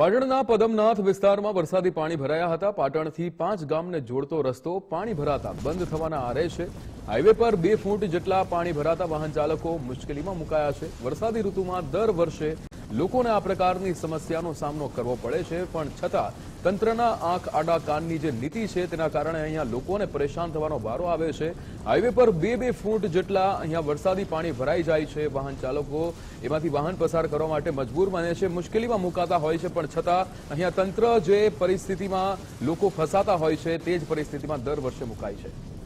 પાટણના પદમનાથ વિસ્તારમાં વરસાદી પાણી ભરાયા હતા. પાટણથી પાંચ ગામને જોડતો રસ્તો પાણી ભરાતા બંધ થવાના આરે છે. હાઈવે પર બે ફૂટ જેટલા પાણી ભરાતા વાહન ચાલકો મુશ્કેલીમાં મુકાયા છે. વરસાદી ઋતુમાં દર વર્ષે લોકોને આ પ્રકારની સમસ્યાનો સામનો કરવો પડે છે, પણ છતાં તંત્રના આંખ, આડા કાનની જે નીતિ છે તેના કારણે અહીંયા લોકોને પરેશાન થવાનો વારો આવે છે. હાઈવે પર બે બે ફૂટ જેટલા અહીંયા વરસાદી પાણી ભરાઈ જાય છે. વાહન ચાલકો એમાંથી વાહન પસાર કરવા માટે મજબૂર બને છે. મુશ્કેલીમાં મુકાતા હોય છે, પણ છતાં અહીંયા તંત્ર જે પરિસ્થિતિમાં લોકો ફસાતા હોય છે, તે જ પરિસ્થિતિમાં દર વર્ષે મુકાય છે.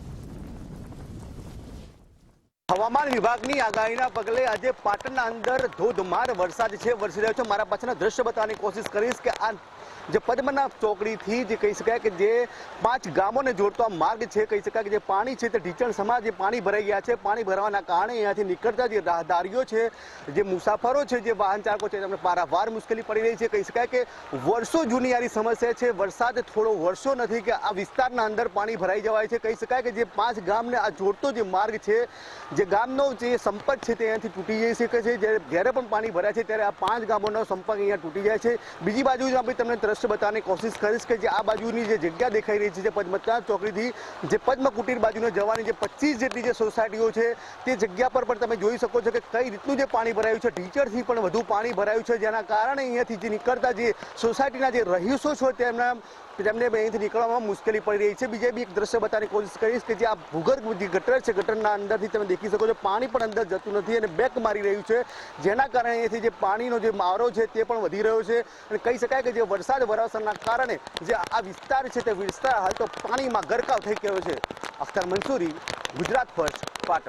હવામાન વિભાગની આગાહીના પગલે આજે પાટણના અંદર ધોધમાર વરસાદ છે, વરસી રહ્યો છે. મારા પાછળના દ્રશ્ય બતાવવાની કોશિશ કરીશ કે આ જે પદ્મનાભ ચોકડીથી જે કહી શકાય કે જે પાંચ ગામોને જોડતો આ માર્ગ છે, કહી શકાય કે જે પાણી છે તે ઢીચણ સમા જે પાણી ભરાઈ ગયા છે. પાણી ભરાવાના કારણે અહીંયાથી નીકળતા જે રાહદારીઓ છે, જે મુસાફરો છે, જે વાહન ચાલકો છે, તેમને પારાવાર મુશ્કેલી પડી રહી છે. કહી શકાય કે વર્ષો જૂની સમસ્યા છે. વરસાદ થોડો વર્ષો નથી કે આ વિસ્તારના અંદર પાણી ભરાઈ જવાય છે. કહી શકાય કે જે પાંચ ગામને આ જોડતો જે માર્ગ છે, જે ગામનો જે સંપર્ક છે તે અહીંયાથી તૂટી જઈ શકે છે. જ્યારે જ્યારે પણ પાણી ભરાય છે, ત્યારે આ પાંચ ગામોનો સંપર્ક અહીંયા તૂટી જાય છે. બીજી બાજુ જો આપણે તમને દ્રશ્ય બતાવવાની કોશિશ કરીશ કે જે આ બાજુની જે જગ્યા દેખાઈ રહી છે, જે પદ્મનાથ ચોકડીથી જે પદ્મ કુટીર બાજુને જવાની જે પચીસ જેટલી જે સોસાયટીઓ છે, તે જગ્યા પર પણ તમે જોઈ શકો છો કે કઈ રીતનું જે પાણી ભરાયું છે. ટીચરથી પણ વધુ પાણી ભરાયું છે, જેના કારણે અહીંયાથી જે નીકળતા જે સોસાયટીના જે રહીશો છે, તેમના તેમને અહીંથી નીકળવામાં મુશ્કેલી પડી રહી છે. બીજે બી એક દ્રશ્ય બતાવવાની કોશિશ કરીશ કે જે આ ભૂગર્ભ જે ગટર છે, ગટરના અંદરથી તમે દેખી શકો છો પાણી પણ અંદર જતું નથી અને બેક મારી રહ્યું છે. જેના કારણે અહીંયાથી જે પાણીનો જે મારો છે તે પણ વધી રહ્યો છે. અને કહી શકાય કે જે વરસાદ વરસવાના કારણે જે આ વિસ્તાર છે તે વિસ્તાર હાલ તો પાણીમાં ગરકાવ થઈ ગયો છે. અખ્તર મંસૂરી, ગુજરાત ફર્સ્ટ, પાટણ.